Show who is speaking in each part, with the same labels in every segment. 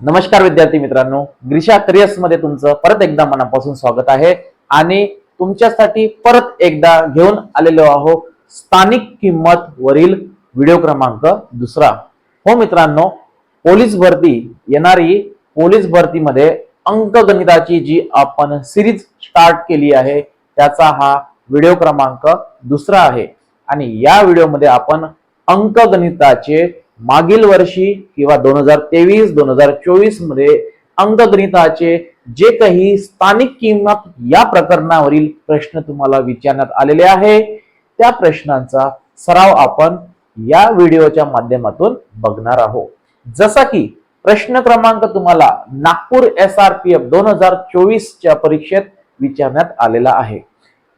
Speaker 1: नमस्कार विद्यार्थी मित्रांनो ग्रीशा करिअर्समध्ये तुमचं परत एकदा मनापासून स्वागत आहे. आणि तुमच्यासाठी परत एकदा घेऊन आलेलो आहोत स्थानिक किंमत वरील व्हिडिओ क्रमांक दुसरा. हो मित्रांनो पोलीस भरती येणारी पोलीस भरतीमध्ये अंकगणिताची जी आपण सिरीज स्टार्ट केली आहे त्याचा हा व्हिडिओ क्रमांक दुसरा आहे. आणि या व्हिडिओमध्ये आपण अंकगणिताचे मागील वर्षी किंवा दोन हजार तेवीस दोन हजार चोवीसमध्ये अंकगणिताचे जे काही स्थानिक किंमत या प्रकरणावरील प्रश्न तुम्हाला विचारण्यात आलेले आहे त्या प्रश्नांचा सराव आपण या व्हिडिओच्या माध्यमातून बघणार आहोत. जसा की प्रश्न क्रमांक तुम्हाला Nagpur S R P F दोन हजार चोवीसच्या परीक्षेत विचारण्यात आलेला आहे.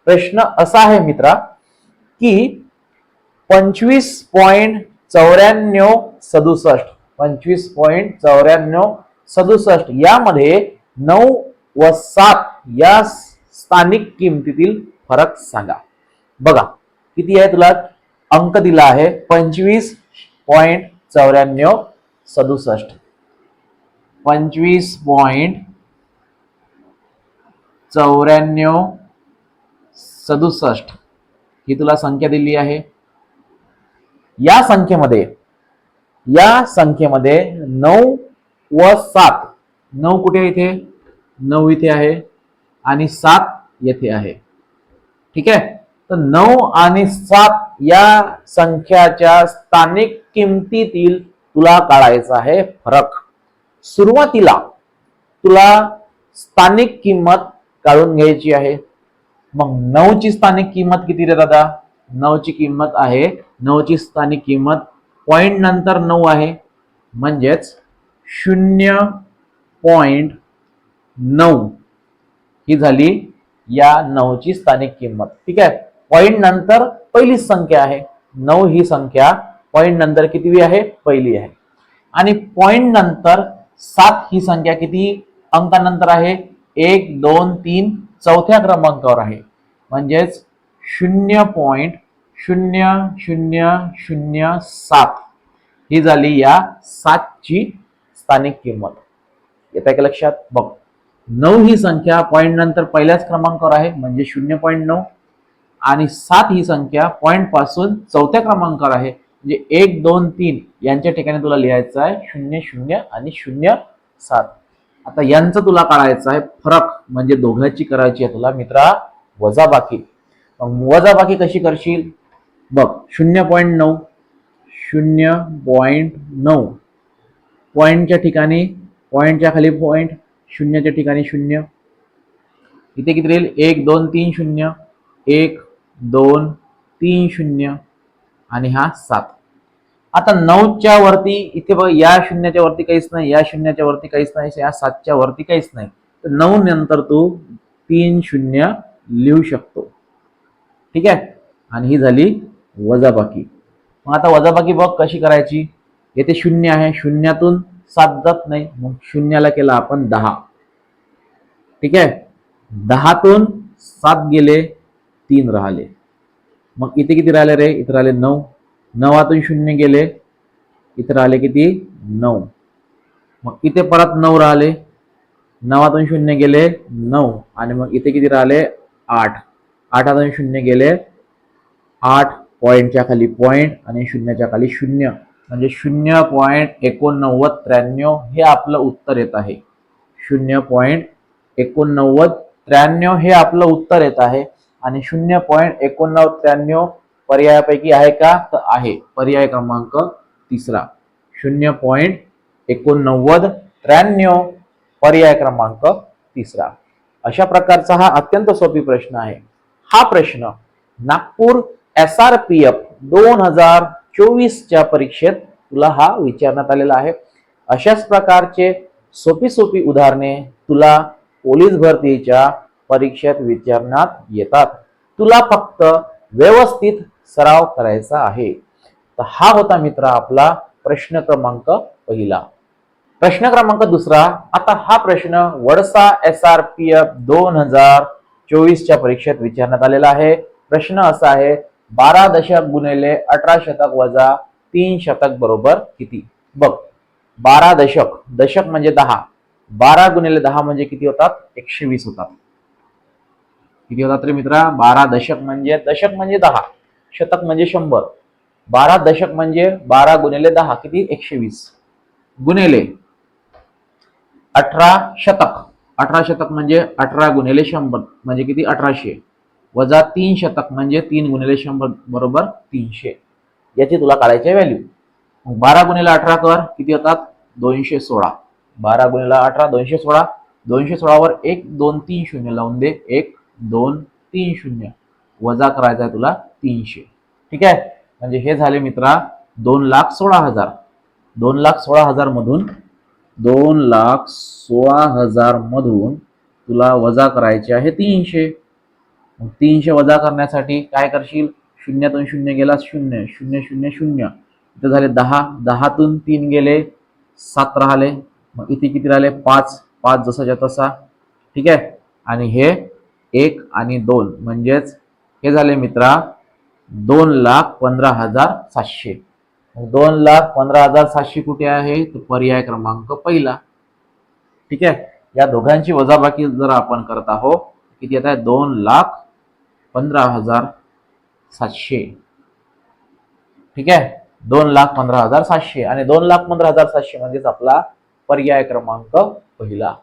Speaker 1: प्रश्न असा आहे मित्रा की पंचवीस पॉइंट चौऱ्याण्णव सदुसष्ट पंचवीस पॉईंट चौऱ्याण्णव सदुसष्ट. यामध्ये नऊ व सात या स्थानिक किमतीतील फरक सांगा. बघा किती आहे तुला? अंक दिला आहे पंचवीस पॉईंट चौऱ्याण्णव सदुसष्ट. पंचवीस पॉईंट चौऱ्याण्णव सदुसष्ट. ही तुला संख्या दिली आहे. या संख्येमध्ये या संख्येमध्ये नऊ व सात. नऊ कुठे इथे? नऊ इथे आहे आणि सात येथे आहे. ठीक आहे? तर नऊ आणि सात या संख्याच्या स्थानिक किमतीतील तुला काढायचा आहे फरक. सुरुवातीला तुला स्थानिक किंमत काढून घ्यायची आहे. मग नऊची स्थानिक किंमत किती रे दादा? नऊची किंमत आहे नऊची स्थानिक किंमत पॉईंट नंतर नऊ आहे. म्हणजेच शून्य पॉईंट नऊ ही झाली या नऊची स्थानिक किंमत. ठीक आहे? पॉईंट नंतर पहिलीच संख्या आहे. नऊ ही संख्या पॉईंट नंतर कितवी आहे? पहिली आहे. आणि पॉईंट नंतर सात ही संख्या किती अंकानंतर आहे? एक दोन तीन चौथ्या क्रमांकावर आहे. म्हणजेच शून्य पॉईंट शून्य शून्य शून्य सात. ही झाली या सातची स्थानिक किंमत. येत आहे का लक्षात? बघ. नऊ ही संख्या पॉईंट नंतर पहिल्याच क्रमांकावर आहे म्हणजे शून्य पॉईंट नऊ. आणि सात ही संख्या पॉईंटपासून चौथ्या क्रमांकावर आहे म्हणजे एक दोन तीन. यांच्या ठिकाणी तुला लिहायचं आहे शून्य शून्य आणि शून्य सात. आता यांचं तुला काढायचं आहे फरक म्हणजे दोघांची करायची आहे तुला मित्रा वजाबाकी. मग वजाबाकी कशी करशील? बघ शून्य पॉईंट नऊ शून्य पॉईंट नऊ. पॉईंटच्या ठिकाणी पॉईंटच्या खाली पॉईंट शून्यच्या ठिकाणी शून्य. इथे किती राहील? एक दोन तीन शून्य. एक दोन तीन शून्य. आणि हा सात. आता नऊच्या वरती इथे बघ या शून्याच्या वरती काहीच नाही या शून्याच्या वरती काहीच नाही या सातच्या वरती काहीच नाही. तर नऊ नंतर तू तीन शून्य लिहू शकतो. ठीक आहे? आणि ही झाली वजाबाकी. मग आता वजाबाकी बघ कशी करायची. येथे शून्य आहे. शून्यातून सात जात नाही. मग शून्याला केला आपण दहा. ठीक आहे? दहातून सात गेले तीन राहिले. मग इथे किती राहिले रे? इथे राहिले नऊ. नवातून शून्य गेले इथे राहिले किती? नऊ. मग इथे परत नऊ राहिले. नवातून शून्य गेले नऊ. आणि मग इथे किती राहिले? आठ. आठातून शून्य गेले आठ. पॉईंटच्या खाली पॉईंट आणि शून्याच्या खाली शून्य. म्हणजे शून्य पॉईंट एकोणनव्वद त्र्याण्णव हे आपलं उत्तर येत आहे. शून्य पॉईंट एकोणनव्वद त्र्याण्णव हे आपलं उत्तर येत आहे. आणि शून्य पॉईंट एकोणनव्वद त्र्याण्णव पर्यायापैकी आहे का? तर आहे. पर्याय क्रमांक तिसरा. शून्य पॉईंट एकोणनव्वद त्र्याण्णव पर्याय क्रमांक तिसरा. अशा प्रकारचा हा अत्यंत सोपी प्रश्न आहे. हा प्रश्न Nagpur S R P F दोन हजार चोवीसच्या परीक्षेत तुला हा विचारण्यात आलेला आहे. अशाच प्रकारचे सोपी सोपी उदाहरणे तुला पोलीस भरतीच्या परीक्षेत विचारण्यात येतात. तुला फक्त व्यवस्थित सराव करायचा आहे. तर हा होता मित्र आपला प्रश्न क्रमांक पहिला. प्रश्न क्रमांक दुसरा आता हा प्रश्न Wadsa S R P F दोन हजार चोवीसच्या परीक्षेत विचारण्यात आलेला आहे. प्रश्न असा आहे बारा दशक गुणिले अठरा शतक वजा तीन शतक बरोबर किती? बघ बारा दशक दशक म्हणजे दहा. बारा गुणिले दहा म्हणजे किती होतात? एकशे वीस होतात. किती होतात रे मित्रा? बारा दशक म्हणजे दशक म्हणजे दहा. शतक म्हणजे शंभर. बारा दशक म्हणजे बारा गुणिले दहा किती? एकशे वीस. गुणिले अठरा शतक. अठरा शतक म्हणजे अठरा गुणिले शंभर म्हणजे किती? अठराशे. वजा तीन शतक म्हणजे तीन गुणिले शंभर बरोबर तीनशे. याची तुला काढायची व्हॅल्यू मग बारा गुणिले अठरा कर. किती होतात? दोनशे सोळा. बारा गुणिले अठरा दोनशे सोळा. दोनशे सोळावर एक दोन तीन शून्य लावून दे. एक दोन तीन शून्य. वजा करायचा आहे तुला तीनशे. ठीक आहे? म्हणजे हे झाले मित्रा दोन लाख सोळा हजार. दोन लाख सोळा हजार मधून दोन लाख सोळा हजार मधून तुला वजा करायचे आहे तीनशे. मग तीनशे वजा करण्यासाठी काय करशील? शून्यातून शून्य गेला शून्य शून्य शून्य शून्य. इथं झाले दहा दहातून तीन गेले सात राहिले. मग इथे किती राहिले? पाच पाच जसाच्या तसा. ठीक आहे? आणि हे एक आणि दोन. म्हणजेच हे झाले मित्रा दोन लाख पंधरा हजार सातशे. दोन लाख पंधरा हजार सातशे कुठे आहे? तर पर्याय क्रमांक पहिला. ठीक आहे? या दोघांची वजाबाकी जर आपण करत आहोत किती येत आहे दोन लाख पंधरा हजार सातशे ठीक आहे दोन लाख पंधरा हजार सातशे आणि दोन लाख पंधरा हजार सातशे म्हणजेच आपला पर्याय क्रमांक पहिला.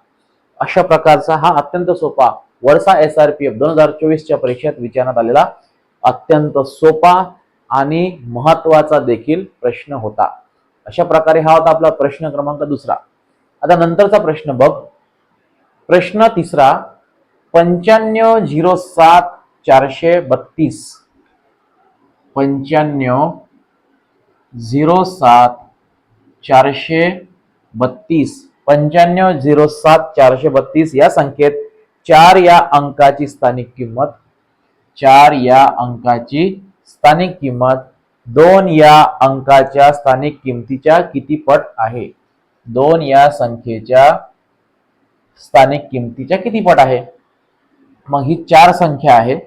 Speaker 1: अशा प्रकारचा हा अत्यंत सोपा वर्षा एस आर पी एफ दोन हजार चोवीसच्या परीक्षेत विचारण्यात आलेला अत्यंत सोपा आणि महत्त्वाचा देखील प्रश्न होता. अशा प्रकारे हा होता आपला प्रश्न क्रमांक दुसरा. आता नंतरचा प्रश्न बघ. प्रश्न तिसरा पंच्याण्णव झिरो सात चारशे बत्तीस. पंच्याण्णव झिरो सात चारशे बत्तीस. पंच्याण्णव झिरो सात चारशे बत्तीस या संख्येत चार या अंकाची स्थानिक किंमत चार या अंकाची स्थानिक किंमत दोन या अंकाच्या स्थानिक किमतीच्या किती पट आहे? दोन या संख्येच्या स्थानिक किमतीच्या किती पट आहे? मग ही चार संख्या आहे.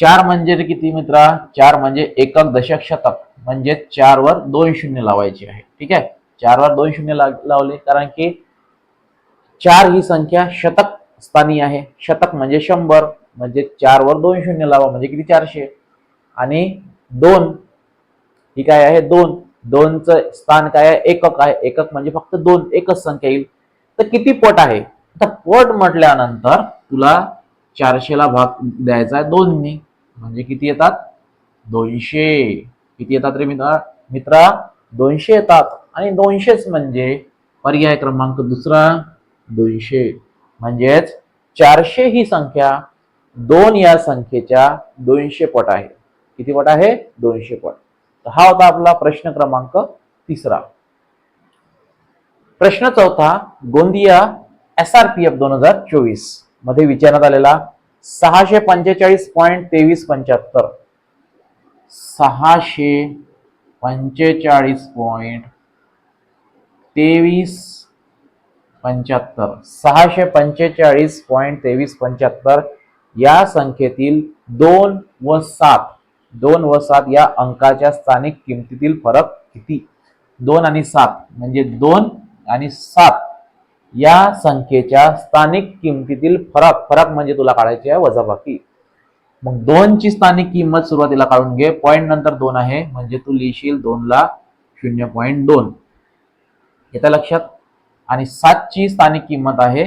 Speaker 1: चार म्हणजे किती मित्रा? चार म्हणजे एकक दशक शतक. म्हणजे चार वर दोन शून्य लावायची आहे. ठीक आहे? चार वर दोन शून्य लाव- लावले. कारण की चार ही संख्या शतक स्थानी आहे. शतक म्हणजे शंभर. म्हणजे चार वर दोन शून्य लावा. म्हणजे किती? चारशे. आणि दोन ही काय आहे? दोन. दोनचं स्थान काय आहे? एकक आहे. एकक म्हणजे फक्त दोन एकच संख्या येईल. तर किती पट आहे? आता पट म्हटल्यानंतर तुला चारशेला भाग द्यायचा आहे दोननी म्हणजे किती येतात? दोनशे. किती येतात रे मित्रा? मित्रा दोनशे येतात. आणि दोनशेच म्हणजे पर्याय क्रमांक दुसरा दोनशे. म्हणजेच चारशे ही संख्या दोन या संख्येच्या दोनशे पट आहे. किती पट आहे? दोनशे पट. तर हा होता आपला प्रश्न क्रमांक तिसरा. प्रश्न चौथा Gondia S R P F दोन हजार चोवीस. मध्ये विचारण्यात आलेला सहाशे पंचेचाळीस पॉईंट तेवीस पंच्याहत्तर. सहाशे पंचेचाळीस पॉईंट तेवीस पंच्याहत्तर. सहाशे पंचेचाळीस पॉईंट तेवीस पंच्याहत्तर या संख्येतील दोन व सात दोन व सात या अंकाच्या स्थानिक किमतीतील फरक किती? दोन आणि सात म्हणजे दोन आणि सात. या संख्येच्या स्थानिक किमतीतील फरक फरक म्हणजे तुला काढायची आहे वजाबाकी. मग दोनची स्थानिक किंमत सुरुवातीला काढून घे. पॉईंट नंतर दोन आहे म्हणजे तू लिहिशील दोनला शून्य पॉईंट दोन. येत्या लक्षात? आणि सातची स्थानिक किंमत आहे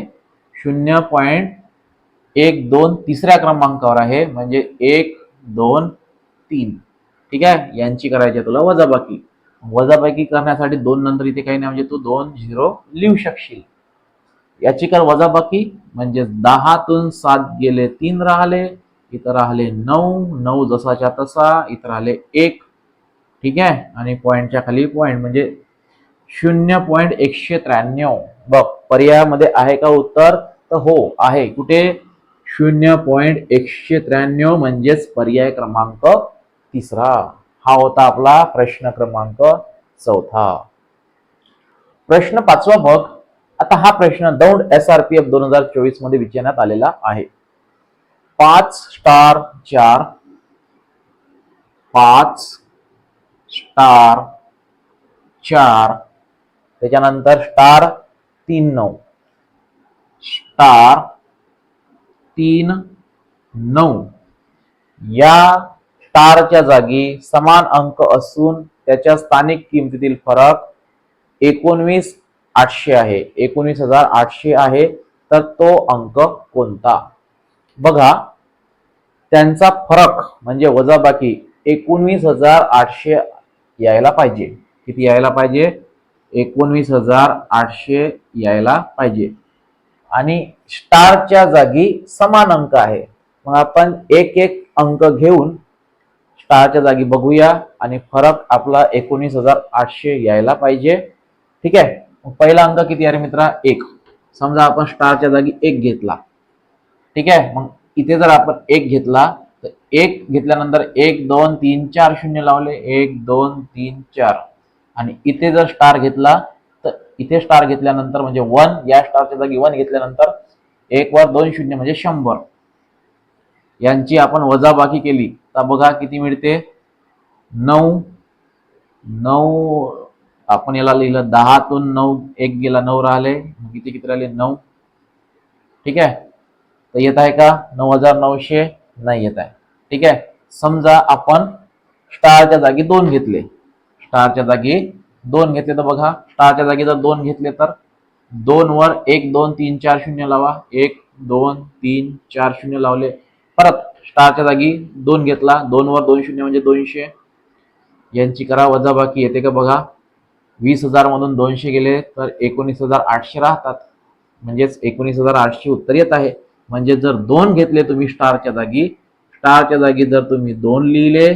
Speaker 1: शून्य पॉईंट एक दोन तिसऱ्या क्रमांकावर आहे म्हणजे एक दोन तीन. ठीक आहे? यांची करायची आहे तुला वजाबाकी. वजाबाकी करण्यासाठी दोन नंतर इथे काही नाही म्हणजे तू दोन झिरो लिहू शकशील. याची कर वजाबाकी म्हणजे दहातून सात गेले तीन राहिले इथं राहिले नऊ नऊ जसाच्या तसा इथं राहिले एक. ठीक आहे? आणि पॉईंटच्या खाली पॉईंट म्हणजे शून्य पॉईंट एकशे त्र्याण्णव. बघ पर्यायामध्ये आहे का उत्तर? तर हो आहे. कुठे? शून्य पॉईंट एकशे त्र्याण्णव म्हणजेच पर्याय क्रमांक तिसरा. हा होता आपला प्रश्न क्रमांक चौथा. प्रश्न पाचवा बघ. आता हा प्रश्न Daund S R P F दोन हजार चोवीसमध्ये विचारण्यात आलेला आहे. पाच स्टार चार पाच स्टार चार त्याच्यानंतर स्टार तीन नऊ स्टार तीन नऊ. या स्टारच्या जागी समान अंक असून त्याच्या स्थानिक किमतीतील फरक एकोणवीस आठशे आहे. एकोणीस हजार आठशे आहे. तर तो अंक कोणता? बघा त्यांचा फरक म्हणजे वजाबाकी एकोणवीस हजार आठशे यायला पाहिजे. किती यायला पाहिजे? एकोणवीस हजार आठशे यायला पाहिजे. आणि स्टारच्या जागी समान अंक आहे. मग आपण एक एक अंक घेऊन स्टारच्या जागी बघूया. आणि फरक आपला एकोणीस हजार आठशे यायला पाहिजे. ठीक आहे? पहिला अंक किती आहे मित्रा? एक. समजा आपण स्टारच्या जागी एक घेतला. ठीक आहे? मग इथे जर आपण एक घेतला तर एक घेतल्यानंतर एक दोन तीन चार शून्य लावले. एक दोन तीन चार. आणि इथे जर स्टार घेतला तर इथे स्टार घेतल्यानंतर म्हणजे वन या स्टारच्या जागी वन घेतल्यानंतर एक वर दोन शून्य म्हणजे शंभर. यांची आपण वजाबाकी केली. तर बघा किती मिळते? नऊ नऊ आपण याला लिहिलं दहातून नऊ एक गेला नऊ राहिले. किती किती राहिले? नऊ. ठीक आहे? तर येत आहे का? नऊ हजार नऊशे नाही येत आहे. ठीक आहे? समजा आपण स्टारच्या जागी दोन घेतले. स्टारच्या जागी दोन घेतले तर बघा स्टारच्या जागी जर दोन घेतले तर दोन वर एक दोन तीन चार शून्य लावा. एक दोन तीन चार शून्य लावले. परत स्टारच्या जागी दोन घेतला. दोन वर दोन शून्य म्हणजे दोनशे. यांची करा वजाबाकी. येते का बघा? वीस हजार मधून दोनशे गेले तर एकोणीस हजार आठशे राहतात. म्हणजेच एकोणीस हजार आठशे उत्तर येत आहे. म्हणजे जर दोन घेतले तुम्ही स्टारच्या जागी स्टारच्या जागी जर तुम्ही दोन लिहिले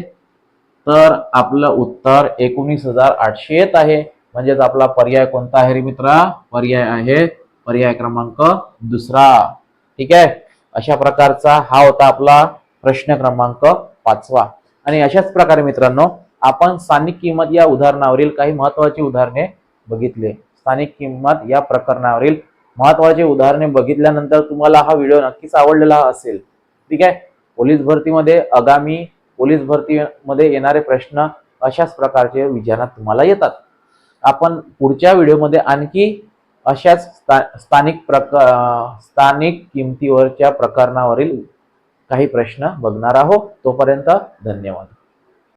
Speaker 1: तर आपलं उत्तर एकोणीस हजार आठशे येत आहे. म्हणजेच आपला पर्याय कोणता आहे रे मित्रा? पर्याय आहे पर्याय क्रमांक दुसरा. ठीक आहे? अशा प्रकारचा हा होता आपला प्रश्न क्रमांक पाचवा. आणि अशाच प्रकारे मित्रांनो आपण स्थानिक किंमत या उदाहरणावरील काही महत्वाची उदाहरणे बघितले. स्थानिक किंमत या प्रकरणावरील महत्त्वाचे उदाहरणे बघितल्यानंतर तुम्हाला हा व्हिडिओ नक्कीच आवडलेला असेल. ठीक आहे? पोलीस भरतीमध्ये आगामी पोलीस भरतीमध्ये येणारे प्रश्न अशाच प्रकारचे विचारात तुम्हाला येतात. आपण पुढच्या व्हिडिओमध्ये आणखी अशाच स्था- स्थानिक प्रक स्थानिक किमतीवरच्या प्रकरणावरील काही प्रश्न बघणार आहोत. तोपर्यंत धन्यवाद.